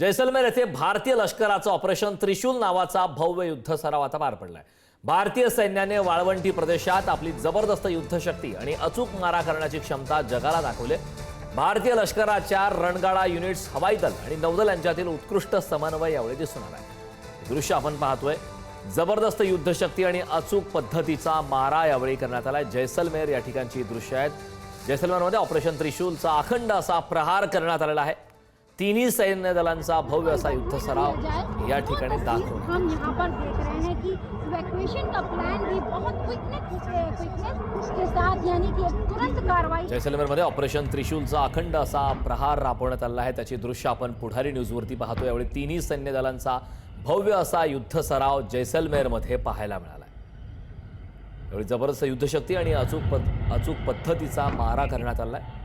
जैसलमेर येथे भारतीय लष्कराचं ऑपरेशन त्रिशूल नावाचा भव्य युद्ध सराव आता पार पडलाय. भारतीय सैन्याने वाळवंटी प्रदेशात आपली जबरदस्त युद्धशक्ती आणि अचूक मारा करण्याची क्षमता जगाला दाखवली. भारतीय लष्कराच्या रणगाडा युनिट्स हवाई दल आणि नौदल यांच्यातील उत्कृष्ट समन्वय यावेळी दिसून आला आहे दृश्य आपण पाहतोय. जबरदस्त युद्धशक्ती आणि अचूक पद्धतीचा मारा यावेळी करण्यात आलाय. जैसलमेर या ठिकाणची दृश्य आहेत. जैसलमेरमध्ये ऑपरेशन त्रिशूलचा अखंड असा प्रहार करण्यात आलेला आहे. तिन्ही सैन्य दलांचा भव्य असा युद्ध सराव या ठिकाणी दाखवण्यात हम यहाँ पर देख रहे हैं कि इवैक्यूएशन का प्लान भी बहुत क्विकनेस क्विकनेस के साथ यानी कि तुरंत कार्रवाई जैसलमेरमध्ये ऑपरेशन त्रिशूलचा अखंड असा प्रहार राबवण्यात आला आहे. त्याची दृश्य आपण पुढारी न्यूजवरती पाहतो. यावेळी तिन्ही सैन्य दलांचा भव्य असा युद्ध सराव जैसलमेरमध्ये पाहायला मिळाला. यावेळी जबरदस्त युद्धशक्ती आणि अचूक पद अचूक पद्धतीचा मारा करण्यात आला आहे.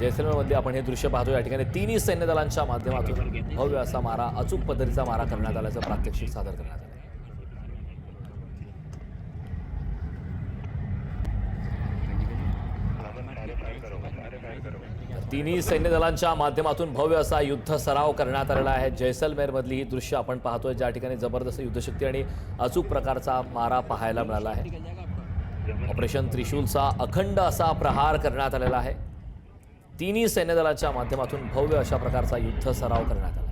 जैसलमेरमध्ये आपण हे दृश्य पाहतो. या ठिकाणी तिन्ही सैन्य दलांच्या माध्यमातून भव्य असा मारा अचूक पद्धतीचा मारा करण्यात आल्याचं प्रात्यक्षिक सादर करण्यात आलं. तिन्ही सैन्य दलांच्या माध्यमातून भव्य असा युद्ध सराव करण्यात आलेला आहे. जैसलमेरमधली ही दृश्य आपण पाहतोय ज्या ठिकाणी जबरदस्त युद्धशक्ती आणि अचूक प्रकारचा मारा पाहायला मिळाला आहे. ऑपरेशन त्रिशूलचा अखंड असा प्रहार करण्यात आलेला आहे. तिन्ही सैन्यदलाच्या माध्यमातून भव्य अशा प्रकारचा युद्ध सराव करण्यात आला